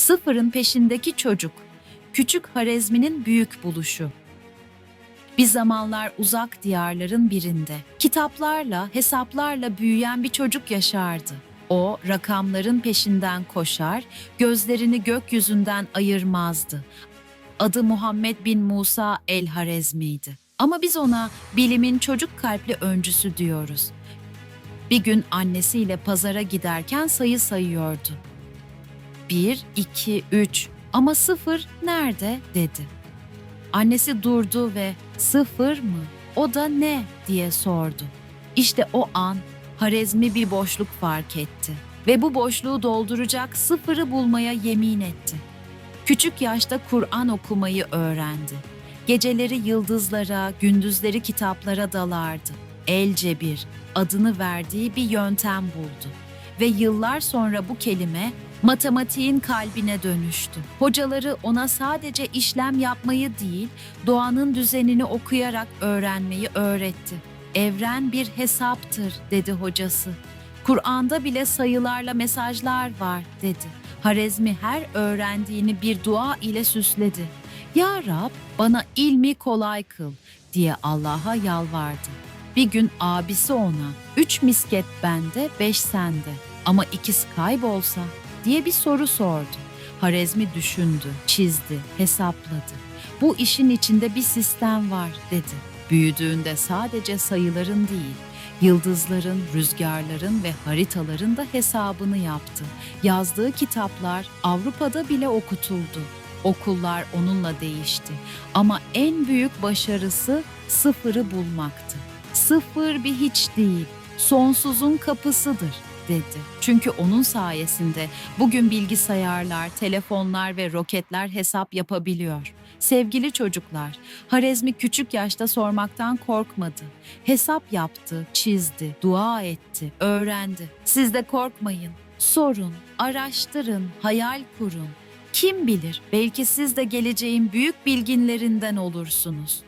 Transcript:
Sıfırın peşindeki çocuk. Küçük Harezmi'nin büyük buluşu. Bir zamanlar uzak diyarların birinde kitaplarla, hesaplarla büyüyen bir çocuk yaşardı. O rakamların peşinden koşar, gözlerini gökyüzünden ayırmazdı. Adı Muhammed bin Musa el-Harezmi'ydi. Ama biz ona bilimin çocuk kalpli öncüsü diyoruz. Bir gün annesiyle pazara giderken sayı sayıyordu. Bir, iki, üç ama sıfır nerede dedi. Annesi durdu ve sıfır mı? O da ne diye sordu. İşte o an Harezmi bir boşluk fark etti ve bu boşluğu dolduracak sıfırı bulmaya yemin etti. Küçük yaşta Kur'an okumayı öğrendi. Geceleri yıldızlara, gündüzleri kitaplara dalardı. El cebir adını verdiği bir yöntem buldu ve yıllar sonra bu kelime matematiğin kalbine dönüştü. Hocaları ona sadece işlem yapmayı değil, doğanın düzenini okuyarak öğrenmeyi öğretti. Evren bir hesaptır dedi hocası. Kur'an'da bile sayılarla mesajlar var dedi. Harezmi her öğrendiğini bir dua ile süsledi. Ya Rab bana ilmi kolay kıl diye Allah'a yalvardı. Bir gün abisi ona üç misket bende beş sende ama ikiz kaybolsa diye bir soru sordu. Harezmi düşündü, çizdi, hesapladı. Bu işin içinde bir sistem var dedi. Büyüdüğünde sadece sayıların değil, yıldızların, rüzgarların ve haritaların da hesabını yaptı. Yazdığı kitaplar Avrupa'da bile okutuldu. Okullar onunla değişti. Ama en büyük başarısı sıfırı bulmaktı. Sıfır bir hiç değil, sonsuzun kapısıdır dedi. Çünkü onun sayesinde bugün bilgisayarlar, telefonlar ve roketler hesap yapabiliyor. Sevgili çocuklar, Harezmi küçük yaşta sormaktan korkmadı. Hesap yaptı, çizdi, dua etti, öğrendi. Siz de korkmayın. Sorun, araştırın, hayal kurun. Kim bilir belki siz de geleceğin büyük bilginlerinden olursunuz.